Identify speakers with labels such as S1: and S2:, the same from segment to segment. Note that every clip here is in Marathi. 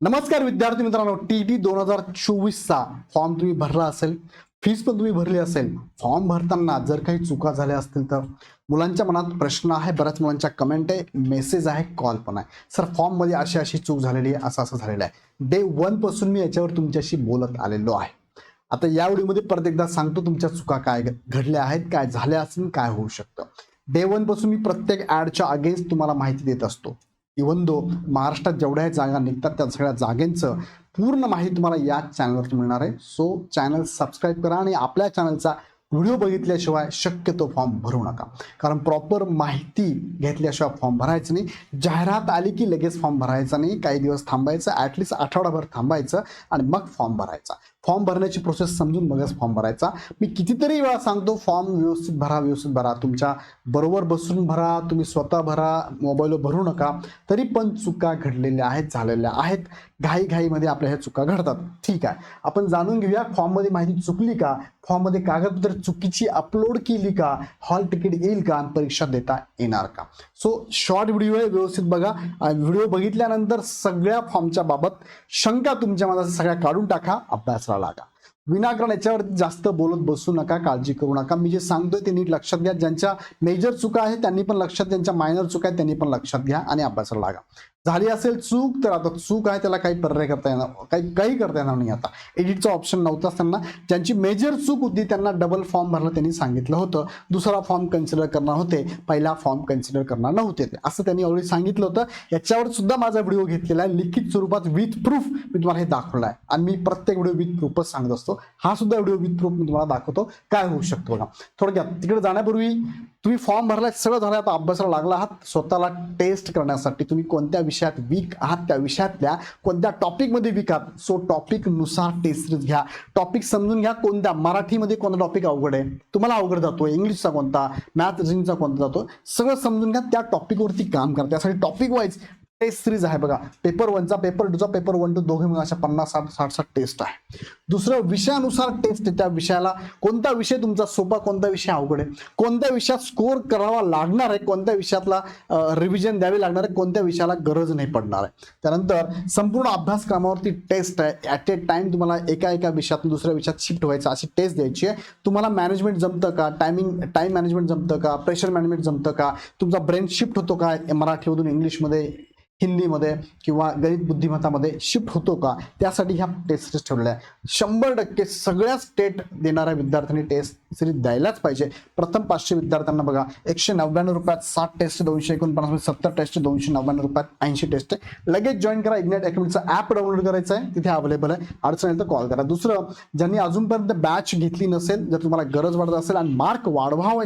S1: नमस्कार विद्यार्थी मित्रांनो टी टी दोन हजार चोवीसचा फॉर्म तुम्ही भरला असेल फीस पण तुम्ही भरली असेल. फॉर्म भरताना जर काही चुका झाल्या असतील तर मुलांच्या मनात प्रश्न आहे बऱ्याच मुलांच्या कमेंट आहे मेसेज आहे कॉल पण आहे. सर फॉर्ममध्ये अशी अशी चूक झालेली आहे असं असं झालेलं आहे. डे वनपासून मी याच्यावर तुमच्याशी बोलत आलेलो आहे. आता या व्हिडिओमध्ये परत एकदा सांगतो तुमच्या चुका काय घडल्या आहेत काय झाल्या असतील काय होऊ शकतं. डे वनपासून मी प्रत्येक ऍडच्या अगेन्स्ट तुम्हाला माहिती देत असतो. इवन दो महाराष्ट्रात जेवढ्या जागा निघतात त्या सगळ्या जागेंचं पूर्ण माहिती तुम्हाला या चॅनलवर मिळणार आहे. सो चॅनल सबस्क्राईब करा आणि आपल्या चॅनलचा व्हिडिओ बघितल्याशिवाय शक्यतो फॉर्म भरू नका. कारण प्रॉपर माहिती घेतल्याशिवाय फॉर्म भरायचं नाही. जाहिरात आली की लगेच फॉर्म भरायचा नाही. काही दिवस थांबायचं ॲटलिस्ट आठवडाभर थांबायचं आणि मग फॉर्म भरायचा. फॉर्म भरण्याची प्रोसेस समजून मगच फॉर्म भरायचा. मी कितीतरी वेळा सांगतो फॉर्म व्यवस्थित भरा व्यवस्थित भरा. तुमच्या बरोबर बसून भरा तुम्ही स्वतः भरा मोबाईलवर भरू नका. तरी पण चुका घडलेल्या आहेत झालेल्या आहेत. घाईघाईमध्ये आपल्या ह्या चुका घडतात. ठीक आहे. आपण जाणून घेऊया फॉर्ममध्ये माहिती चुकली का? फॉर्ममध्ये कागदपत्र चुकीची अपलोड केली का? हॉल तिकीट येईल का? आणि परीक्षा देता येणार का? सो शॉर्ट व्हिडिओ आहे व्यवस्थित बघा. व्हिडिओ बघितल्यानंतर सगळ्या फॉर्मच्या बाबत शंका तुमच्या मनात सगळ्या काढून टाका. अभ्यासाला लागा. विनाकारण याच्यावरती जास्त बोलत बसू नका काळजी करू नका. मी जे सांगतोय ते नीट लक्षात घ्या. ज्यांच्या मेजर चुका आहेत त्यांनी पण लक्षात ज्यांच्या मायनर चुका आहेत त्यांनी पण लक्षात घ्या आणि अभ्यासाला लागा. झाली असेल चूक तर आता चूक आहे त्याला काही पर्याय करता येणार काही काही करता येणार नाही आता. एडिटचा ऑप्शन नव्हताच त्यांना. ज्यांची मेजर चूक होती त्यांना डबल फॉर्म भरला त्यांनी सांगितलं होतं. दुसरा फॉर्म कन्सिडर करणार होते पहिला फॉर्म कन्सिडर करणार नव्हते असं त्यांनी ऑलरेडी सांगितलं होतं. याच्यावर सुद्धा माझा व्हिडिओ घेतलेला आहे लिखित स्वरूपात विथ प्रूफ मी तुम्हाला हे दाखवलं आहे आणि मी प्रत्येक व्हिडिओ विथ प्रूफच सांगत असतो. हा सुद्धा व्हिडिओ विथ प्रूफ मी तुम्हाला दाखवतो. काय होऊ शकतो बघा. थोडक्यात तिकडे जाण्यापूर्वी तुम्ही फॉर्म भरलाय सगळं झालं आता अभ्यासाला लागला आहात. स्वतःला टेस्ट करण्यासाठी तुम्ही कोणत्या विषयात वीक आहात त्या विषयातल्या कोणत्या टॉपिकमध्ये वीक आहात? सो टॉपिकनुसार टेस्ट घ्या. टॉपिक समजून घ्या कोणत्या मराठीमध्ये कोणता टॉपिक अवघड आहे. तुम्हाला अवघड जातो इंग्लिशचा कोणता मॅथ रिझनिंगचा कोणता जातो. सगळं समजून घ्या त्या टॉपिकवरती काम करा. त्यासाठी टॉपिक वाईज टेस्ट सिरीज आहे बघा. पेपर वनचा पेपर टूचा पेपर वन टू दोघे मिळून अशा पन्नास साठ साठ साठ टेस्ट आहे. दुसरं विषयानुसार टेस्ट आहे. त्या विषयाला कोणता विषय तुमचा सोपा कोणता विषय अवघड आहे? कोणत्या विषयात स्कोर करावा लागणार आहे? कोणत्या विषयातला रिव्हिजन द्यावी लागणार आहे? कोणत्या विषयाला गरज नाही पडणार आहे? त्यानंतर संपूर्ण अभ्यासक्रमावरती टेस्ट आहे. ॲट ए टाइम तुम्हाला एका एका विषयातून दुसऱ्या विषयात शिफ्ट व्हायचं अशी टेस्ट द्यायची आहे. तुम्हाला मॅनेजमेंट जमतं का? टायमिंग टाईम मॅनेजमेंट जमतं का? प्रेशर मॅनेजमेंट जमतं का? तुमचा ब्रेन शिफ्ट होतो का? मराठीमधून इंग्लिशमध्ये हिंदीमध्ये किंवा गणित बुद्धिमत्तामध्ये शिफ्ट होतो का? त्यासाठी ह्या टेस्ट ठेवलेल्या आहे शंभर टक्के सगळ्या स्टेट देणाऱ्या विद्यार्थ्यांनी टेस्ट सिरीज द्यायलाच पाहिजे. प्रथम पाचशे विद्यार्थ्यांना बघा एकशे नव्याण्णव रुपयात साठ टेस्ट दोनशे एकोणपन्नास सत्तर टेस्ट दोनशे नव्याण्णव रुपयात ऐंशी टेस्ट. आहे लगेच जॉईन करा. इग्नेट अकॅडमीचं ॲप डाउनलोड करायचं आहे. तिथे अवेलेबल आहे. अडचण येईल तर कॉल करा. दुसरं ज्यांनी अजूनपर्यंत बॅच घेतली नसेल जर तुम्हाला गरज वाटत असेल आणि मार्क वाढवावे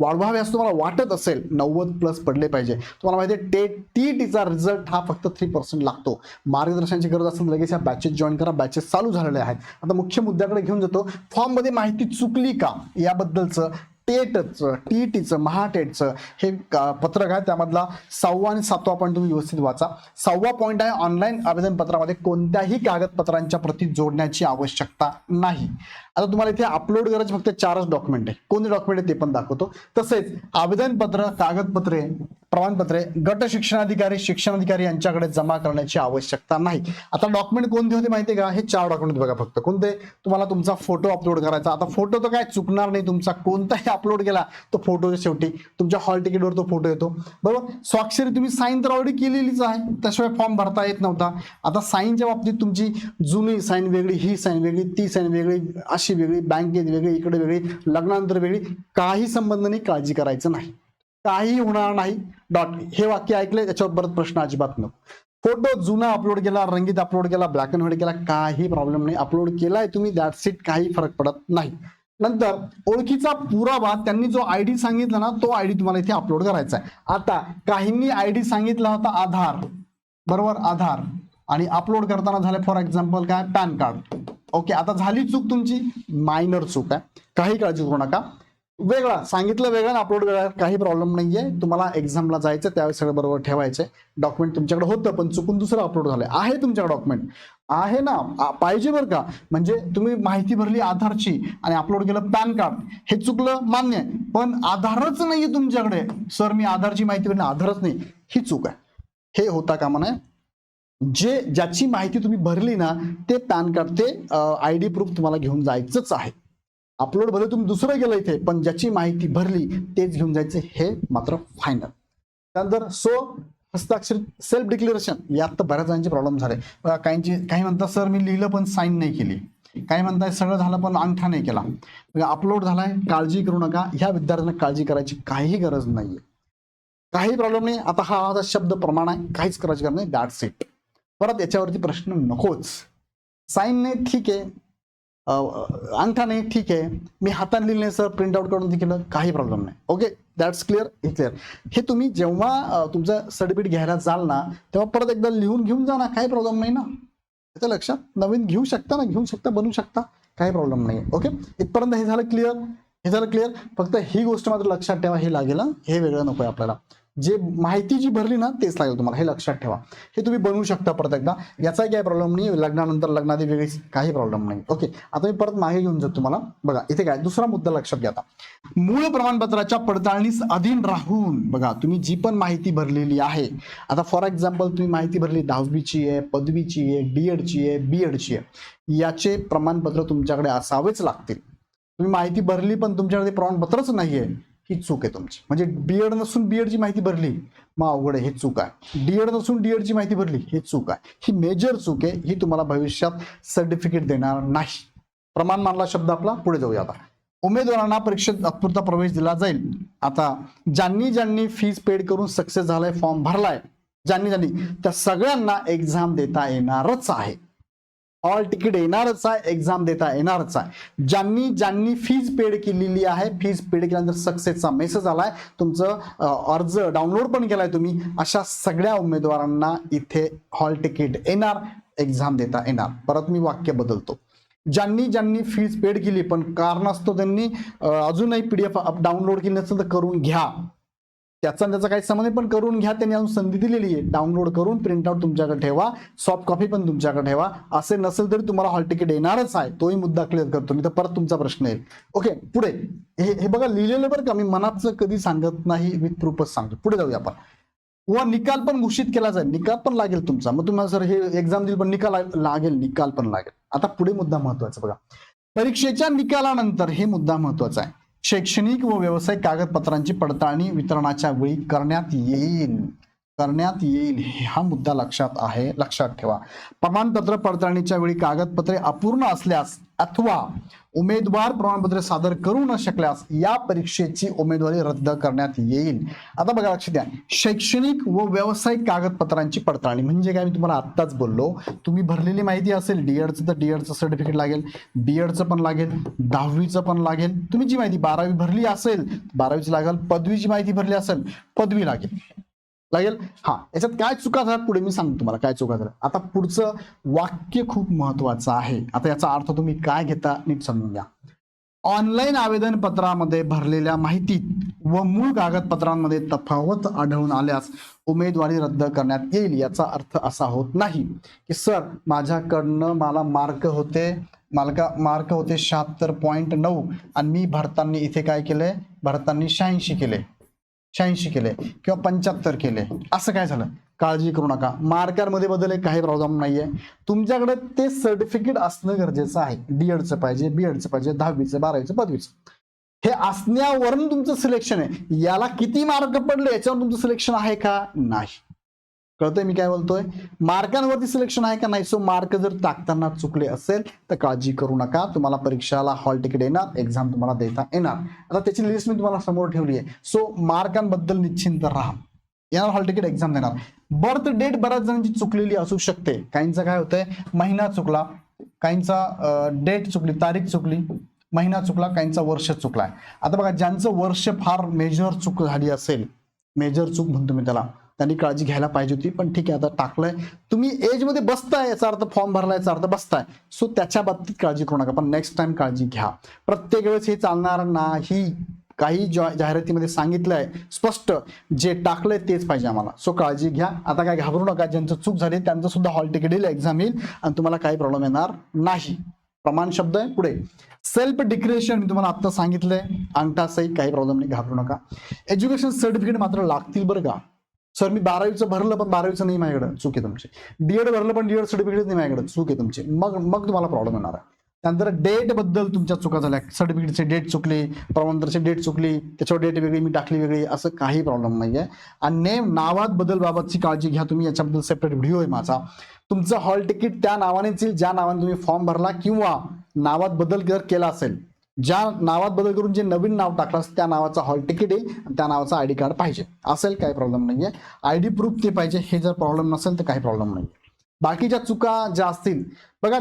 S1: वाढवावे असं तुम्हाला वाटत असेल नव्वद प्लस पडले पाहिजे. तुम्हाला माहिती आहे टेट टी टीचा रिझल्ट हा फक्त थ्री पर्सेंट लागतो. मार्गदर्शनाची गरज असेल लगेच या बॅचेस जॉईन करा. बॅचेस चालू झालेले आहेत. आता मुख्य मुद्द्याकडे घेऊन जातो. फॉर्ममध्ये माहिती चुकली का? याबद्दलचं टेटचं टी टीचं महाटेटचं हे का- पत्रक आहे. त्यामधला सहावा आणि सातवा पॉईंट तुम्ही व्यवस्थित वाचा. सहावा पॉईंट आहे ऑनलाईन आवेदनपत्रामध्ये कोणत्याही कागदपत्रांच्या प्रती जोडण्याची आवश्यकता नाही. आता तुम्हाला इथे अपलोड करायचे फक्त चारच डॉक्युमेंट आहे. कोणते डॉक्युमेंट आहे ते पण दाखवतो. तसेच आवेदनपत्र कागदपत्रे प्रमाणपत्रे गट शिक्षणाधिकारी शिक्षणाधिकारी यांच्याकडे जमा करण्याची आवश्यकता नाही. आता डॉक्युमेंट कोणते होते माहिती आहे का? हे चार डॉक्युमेंट बघा फक्त. कोणते? तुम्हाला तुमचा फोटो अपलोड करायचा. आता फोटो तर काय चुकणार नाही तुमचा. कोणताही अपलोड केला तो फोटो शेवटी तुमच्या हॉल तिकीटवर तो फोटो येतो. बरोबर? स्वाक्षरी तुम्ही साईन तर ऑलरेडी केलेलीच आहे. त्याशिवाय फॉर्म भरता येत नव्हता. आता साईनच्या बाबतीत तुमची जुनी साईन वेगळी ही साईन वेगळी ती साईन वेगळी अशी वेगळी बँकेत वेगळी इकडे वेगळी लग्नानंतर वेगळी काही संबंध नाही काळजी करायचं नाही. काही होणार नाही. डॉट हे वाक्य ऐकले त्याच्यावर परत प्रश्न अजिबात नको. फोटो जुना अपलोड केला रंगीत अपलोड केला ब्लॅक अँड व्हाईट केला काही प्रॉब्लेम नाही. अपलोड केलाय तुम्ही दॅट सीट काही फरक पडत नाही. नंतर ओळखीचा पुरावा त्यांनी जो आय डी सांगितला ना तो आय डी तुम्हाला इथे अपलोड करायचा आहे. आता काहींनी आय डी सांगितला होता आधार. बरोबर? आधार. आणि अपलोड करताना झालं फॉर एक्झाम्पल काय? PAN card. ओके आता झाली चूक तुमची? मायनर चूक आहे. काही काळजी करू नका. वेगळा सांगितलं वेगळा अपलोड वेगळा काही प्रॉब्लेम नाहीये. तुम्हाला एक्झामला जायचं त्यावेळेस सगळं बरोबर ठेवायचं डॉक्युमेंट तुमच्याकडे होतं पण चुकून दुसरं अपलोड झालं आहे तुमच्याकडे डॉक्युमेंट आहे ना? पाहिजे बरं का? म्हणजे तुम्ही माहिती भरली आधारची आणि अपलोड केलं पॅन कार्ड. हे चुकलं मान्य. आहे पण आधारच नाहीये तुमच्याकडे. सर मी आधारची माहिती भरली आधारच नाही. ही चूक आहे. हे होता कामा नये. जे ज्याची माहिती तुम्ही भरली ना ते पॅन कार्ड ते आय डी प्रूफ तुम्हाला घेऊन जायचंच आहे. अपलोड भले तुम्ही दुसरं गेलं इथे पण ज्याची माहिती भरली तेच घेऊन जायचं हे मात्र फायनल त्यानंतर सो हस्ताक्षर सेल्फ डिक्लेरेशन यात तर बऱ्याच जणांचे प्रॉब्लेम झाले. काहींची काही म्हणतात सर मी लिहिलं पण साईन नाही केली. काही म्हणताय सगळं झालं पण अंगठा नाही केला. अपलोड झालाय काळजी करू नका. ह्या विद्यार्थ्यांना काळजी करायची काहीही गरज नाहीये. काही प्रॉब्लेम नाही. आता हा माझा शब्द प्रमाण आहे. काहीच करायची गरज नाही. दॅट्स इट परत याच्यावरती प्रश्न नकोच. साईन नाही ठीक आहे. अंगठा नाही ठीक आहे. मी हाताने लिहिलं नाही सर प्रिंट आउट करून केलं काही प्रॉब्लेम नाही. ओके दॅट्स क्लिअर हे क्लिअर हे तुम्ही जेव्हा तुमचं सर्टिफिकेट घ्यायला जाल ना तेव्हा परत एकदा लिहून घेऊन जा ना. काही प्रॉब्लेम नाही ना. त्याच्या लक्षात. नवीन घेऊ शकता ना. घेऊ शकता बनवू शकता. काही प्रॉब्लेम नाही. ओके इथपर्यंत हे झालं क्लिअर हे झालं क्लिअर फक्त ही गोष्ट मात्र लक्षात ठेवा. हे लागेल हे. वेगळं नको आहे आपल्याला. जे माहिती जी भरली ना तेच लागेल तुम्हाला. हे लक्षात ठेवा. हे तुम्ही बनवू शकता परत एकदा. याचाही काही प्रॉब्लेम नाही लग्नानंतर लग्नाआधी वेगळीच काही प्रॉब्लेम नाही ओके आता मी परत मागे घेऊन जातो तुम्हाला. बघा इथे काय? दुसरा मुद्दा लक्षात घ्या आता. मूळ प्रमाणपत्राच्या पडताळणीस अधीन राहून बघा तुम्ही जी पण माहिती भरलेली आहे आता फॉर एक्झाम्पल तुम्ही माहिती भरली दहावीची आहे पदवीची आहे डी एडची आहे बी एडची आहे याचे प्रमाणपत्र तुमच्याकडे असावेच लागतील. तुम्ही माहिती भरली पण तुमच्याकडे प्रमाणपत्रच नाहीये. ही चूक आहे तुमची. म्हणजे बीएड नसून बीएडची माहिती भरली मग अवघड आहे हे चूक आहे. डीएड नसून डीएडची माहिती भरली ही चूक आहे. ही मेजर चूक आहे ही तुम्हाला भविष्यात सर्टिफिकेट देणार नाही. प्रमाण मानला शब्द आपला पुढे जाऊया आता. उमेदवारांना परीक्षेत तात्पुरता प्रवेश दिला जाईल. आता ज्यांनी ज्यांनी फीज पेड करून सक्सेस झालाय फॉर्म भरलाय ज्यांनी ज्यांनी त्या सगळ्यांना एक्झाम देता येणारच आहे. ऑल तिकीट येणारच आहे एक्झाम देता येणारच आहे. ज्यांनी ज्यांनी फीज पेड केलेली आहे फीज पेड केल्यानंतर सक्सेसचा मेसेज आलाय. तुमचं अर्ज डाउनलोड पण केलाय तुम्ही. अशा सगळ्या उमेदवारांना इथे हॉल तिकीट येणार एक्झाम देता येणार. परत मी वाक्य बदलतो. ज्यांनी ज्यांनी फीज पेड केली पण कारणास्तव त्यांनी अजूनही पी डी एफ डाउनलोड केली नसेल तर करून घ्या. त्याचा त्याचा काही संबंध पण करून घ्या. त्यांनी अजून संधी दिलेली आहे. डाउनलोड करून प्रिंटआउट तुमच्याकडे ठेवा. सॉफ्ट कॉपी पण तुमच्याकडे ठेवा. असे नसेल तरी तुम्हाला हॉल तिकीट येणारच आहे. तोही मुद्दा क्लिअर करतो. मी तर परत तुमचा प्रश्न येईल. ओके पुढे. हे हे बघा लिहिलेलं बरं का मी मनाचं कधी सांगत नाही विथ प्रूफच सांगतो. पुढे जाऊया आपण. व निकाल पण घोषित केला जाईल. निकाल पण लागेल तुमचा. मग तुम्हाला सर हे एक्झाम दिली पण निकाल लागेल निकाल पण लागेल. आता पुढे मुद्दा महत्त्वाचा बघा. परीक्षेच्या निकालानंतर हे मुद्दा महत्त्वाचा आहे. शैक्षणिक व व्यावसायिक कागदपत्रांची पडताळणी वितरणाच्या वेळी करण्यात येईल. करण्यात येईल. हा मुद्दा लक्षात आहे. लक्षात ठेवा. प्रमाणपत्र पडताळणीच्या वेळी कागदपत्रे अपूर्ण असल्यास अथवा उमेदवार प्रमाणपत्र सादर करू न शकल्यास या परीक्षेची उमेदवारी रद्द करण्यात येईल. आता बघा लक्ष द्या. शैक्षणिक व व्यावसायिक कागदपत्रांची पडताळणी. म्हणजे काय? मी तुम्हाला आत्ताच बोललो. तुम्ही भरलेली माहिती असेल. डीएडचं तर डीएडचं सर्टिफिकेट लागेल. बीएडचं पण लागेल. दहावीचं पण लागेल. तुम्ही जी माहिती बारावी भरली असेल बारावीची लागेल. पदवीची माहिती भरली असेल पदवी लागेल. लागेल? हा याच्यात काय चुका झाल्या पुढे मी सांगतो तुम्हाला काय चुका झाल्या आता पुढचं वाक्य खूप महत्वाचं आहे. आता याचा अर्थ तुम्ही काय घेता नीट समजून घ्या. ऑनलाईन आवेदन पत्रामध्ये भरलेल्या माहितीत व मूळ कागदपत्रांमध्ये तफावत आढळून आल्यास उमेदवारी रद्द करण्यात येईल याचा अर्थ असा होत नाही की सर माझ्याकडनं मला मार्क होते मालका मार्क होते शहात्तर पॉईंट नऊ आणि मी भरताना इथे काय केलंय भरताना शहाऐंशी केले. शहाऐंशी केले किंवा पंच्याहत्तर केले. असं काय झालं? काळजी करू नका. मार्करमध्ये बदल आहे काही प्रॉब्लेम नाहीये. तुमच्याकडे ते सर्टिफिकेट असणं गरजेचं आहे. डीएडचं पाहिजे बीएडचं पाहिजे दहावीचं बारावीचं पदवीचं. हे असण्यावरून तुमचं सिलेक्शन आहे. याला किती मार्क पडले याच्यावर तुमचं सिलेक्शन आहे का? नाही. कळतंय मी काय बोलतोय? मार्कांवरती सिलेक्शन आहे का नाही सो मार्क जर टाकताना चुकले असेल तर काळजी करू नका. तुम्हाला परीक्षाला हॉल तिकीट येणार एक्झाम तुम्हाला देता येणार. आता त्याची लिस्ट मी तुम्हाला समोर ठेवली आहे. सो मार्कांबद्दल निश्चिंत राहा. येणार हॉल तिकीट एक्झाम देणार. बर्थ डेट बऱ्याच जणांची चुकलेली असू शकते. काहींचा काय होतंय? महिना चुकला. काहींचा डेट चुकली तारीख चुकली. महिना चुकला काहींचा वर्ष चुकलाय. आता बघा ज्यांचं वर्ष फार मेजर चूक झाली असेल मेजर चूक म्हणतो मी त्याला. त्यांनी काळजी घ्यायला पाहिजे होती. पण ठीक आहे आता टाकलंय. तुम्ही एजमध्ये बसताय याचा अर्थ फॉर्म भरला याचा अर्थ बसताय. सो त्याच्या बाबतीत काळजी करू नका. पण नेक्स्ट टाइम काळजी घ्या. प्रत्येक वेळेस हे चालणार नाही काही जा- जाहिरातीमध्ये सांगितलंय स्पष्ट. जे टाकलंय तेच पाहिजे आम्हाला. सो काळजी घ्या. आता काय घाबरू नका. ज्यांचं चूक झाली त्यांचं सुद्धा हॉल तिकीट येईल एक्झाम येईल. आणि तुम्हाला काही प्रॉब्लेम येणार नाही. प्रमाण शब्द आहे पुढे. सेल्फ डिक्रेशन मी तुम्हाला आता सांगितलंय. अंगठासही काही प्रॉब्लेम नाही. घाबरू नका. एज्युकेशन सर्टिफिकेट मात्र लागतील बरं का? सर मी बारावीचं भरलं पण बारावीचं नाही माझ्याकडे. चूक आहे तुमची. डीएड भरलं पण डीएड सर्टिफिकेट नाही माझ्याकडे. चूक आहे तुमची. मग मग तुम्हाला प्रॉब्लेम येणार आहे. त्यानंतर डेटबद्दल तुमच्या चुका झाल्या. सर्टिफिकेटची डेट चुकली प्रमाणपत्राची डेट चुकली त्याच्यावर डेट वेगळी मी टाकली वेगळी असं काही प्रॉब्लेम नाही आहे आणि नेम नावात बदल बाबतची काळजी घ्या तुम्ही. याच्याबद्दल सेपरेट व्हिडिओ आहे माझा. तुमचं हॉल तिकीट त्या नावानेच येईल. ज्या नावाने तुम्ही फॉर्म भरला किंवा नावात बदल जर केला असेल ज्या नावात बदल करून जे नवीन नाव टाकलं त्या नावाचा हॉल तिकीट आहे त्या नावाचं आय डी कार्ड पाहिजे. असेल काही प्रॉब्लेम नाही आहे आय डी प्रूफ ते पाहिजे हे जर प्रॉब्लेम नसेल तर काही प्रॉब्लेम नाही बाकीच्या चुका ज्या असतील बघा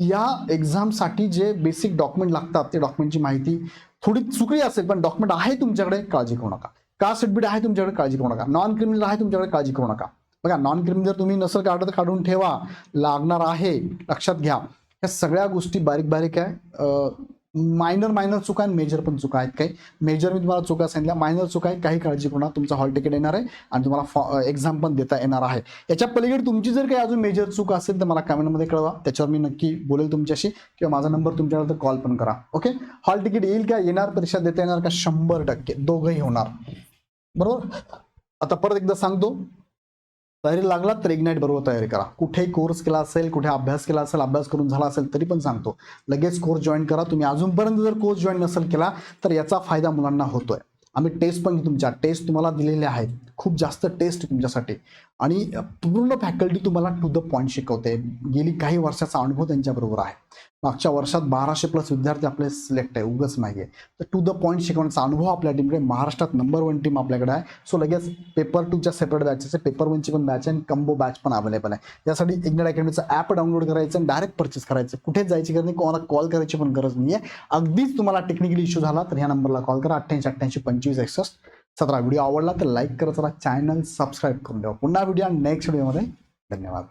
S1: या एक्झामसाठी जे बेसिक डॉक्युमेंट लागतात ते डॉक्युमेंटची माहिती थोडी चुकली असेल पण डॉक्युमेंट आहे तुमच्याकडे काळजी करू नका. कास्ट सर्टिफिकेट आहे तुमच्याकडे काळजी करू नका. नॉन क्रिमिनल आहे तुमच्याकडे काळजी करू नका. बघा नॉन क्रिमिनल जर तुम्ही नसेल काढत काढून ठेवा. लागणार आहे लक्षात घ्या. या सगळ्या गोष्टी बारीक बारीक आहे मायनर मायनर चुका आणि मेजर पण चुका आहेत काही. मेजर मी तुम्हाला चुका सांगितल्या. मायनर चुका आहे काही काळजी करू तुमचं हॉल तिकीट येणार आहे आणि तुम्हाला एक्झाम पण देता येणार आहे. याच्या पलीकडे तुमची जर काही अजून मेजर चूक असेल तर मला कमेंटमध्ये कळवा. त्याच्यावर मी नक्की बोलेल तुमच्याशी. किंवा माझा नंबर तुमच्याकडे तर कॉल पण करा. ओके हॉल तिकीट येईल का? येणार? परीक्षा देता येणार का? शंभर टक्के. दोघंही होणार. बरोबर? आता परत एकदा सांगतो. तयारी लागला तर इग्नाईट बरोबर तयारी करा. कुठे कोर्स केला असेल कुठे अभ्यास केला असेल अभ्यास करून झाला असेल तरी पण सांगतो. लगेच कोर्स जॉईन करा. तुम्ही अजूनपर्यंत जर कोर्स जॉईन नसेल केला तर याचा फायदा मुलांना होतोय. आम्ही टेस्ट पण तुमच्या. टेस्ट तुम्हाला दिलेल्या आहेत. खूप जास्त टेस्ट तुमच्यासाठी. आणि पूर्ण फॅकल्टी तुम्हाला टू द पॉईंट शिकवते. गेली काही वर्षाचा अनुभव त्यांच्याबरोबर आहे. मागच्या वर्षात बाराशे प्लस विद्यार्थी आपले सिलेक्ट आहे. उगच नाही आहे तर टू द पॉईंट शिकवण्याचा अनुभव आपल्या टीमकडे महाराष्ट्रात नंबर वन टीम आपल्याकडे आहे. सो लगेच पेपर टूच्या सेपरेट बॅचेस आहे पेपर वनची पण बॅच आहे आणि कंबो बॅच पण अवेलेबल आहे. यासाठी इग्नेट अकॅडमीचं ॲप डाउनलोड करायचं आणि डायरेक्ट परचेस करायचं. कुठेच जायची गरज नाही. कोणाला कॉल करायची पण गरज नाही आहे अगदीच तुम्हाला टेक्निकली इश्यू झाला तर ह्या नंबरला कॉल करा. अठ्ठ्याऐंशी अठ्ठ्याऐंशी पंचवीस एकसष्ट. सतरा व्हिडिओ आवडला तर लाईक करत चॅनल सबस्क्राईब करून द्या पुन्हा व्हिडिओ नेक्स्ट व्हिडिओमध्ये धन्यवाद.